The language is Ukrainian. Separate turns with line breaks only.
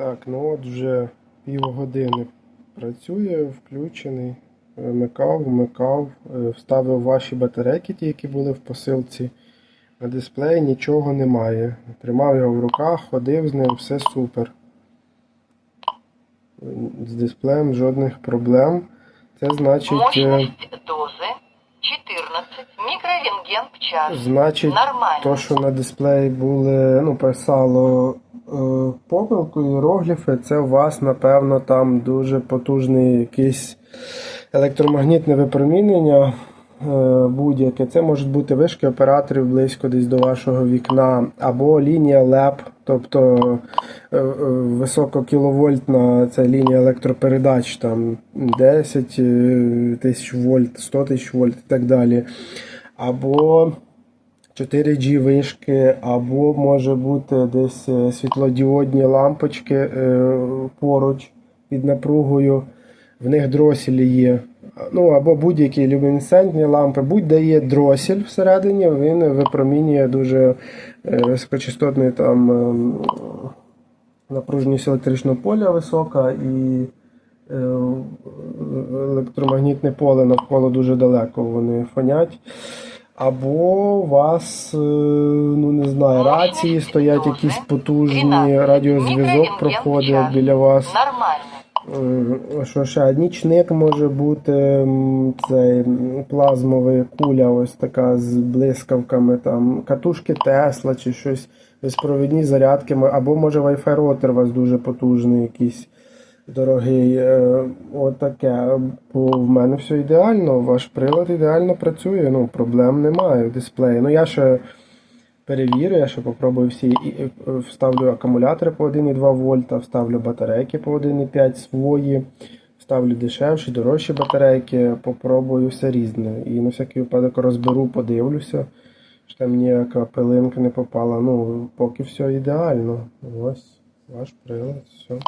Так, ну от вже півгодини працює, включений. Вмикав, вмикав, е, вставив ваші батарейки, ті, які були в посилці. На дисплеї нічого немає. Тримав його в руках, ходив з ним, все супер. З дисплеєм жодних проблем. Це значить. е,
Мощность дозы 14 микрорентген в час.
Значить,
Нормально.
то, що на дисплеї були, ну, писало е, помилку іерогліфи, це у вас, напевно, там дуже потужний якийсь електромагнітне випромінення е, будь-яке. Це можуть бути вишки операторів близько десь до вашого вікна, або лінія ЛЕП, тобто е, висококіловольтна це лінія електропередач, там 10 е, тисяч вольт, 100 тисяч вольт і так далі. Або 4G вишки, або може бути десь е, світлодіодні лампочки е, поруч під напругою. В них дроселі є. Ну, або будь-які люмінесцентні лампи, будь-де є дросель всередині, він випромінює дуже е, високочастотний там ем, напруженість електричного поля висока і електромагнітне поле навколо дуже далеко вони фонять. Або у вас, е, ну не знаю, рації стоять якісь потужні, радіозв'язок проходить біля вас.
Нормально.
Е, Що ще? Нічник може бути цей плазмовий куля, ось така з блискавками, там, катушки Тесла чи щось, безпровідні зарядки, або може Wi-Fi роутер у вас дуже потужний, якийсь дорогий. Е, Отаке. Бо в мене все ідеально, ваш прилад ідеально працює, ну, проблем немає в дисплеї. Ну я ще перевірю, я ще попробую всі е, вставлю акумулятори по 1,2 вольта, вставлю батарейки по 1,5 свої, вставлю дешевші, дорожчі батарейки, попробую все різне. І на всякий випадок розберу, подивлюся, що там ніяка пилинка не попала. Ну, поки все ідеально. Ось ваш прилад, все.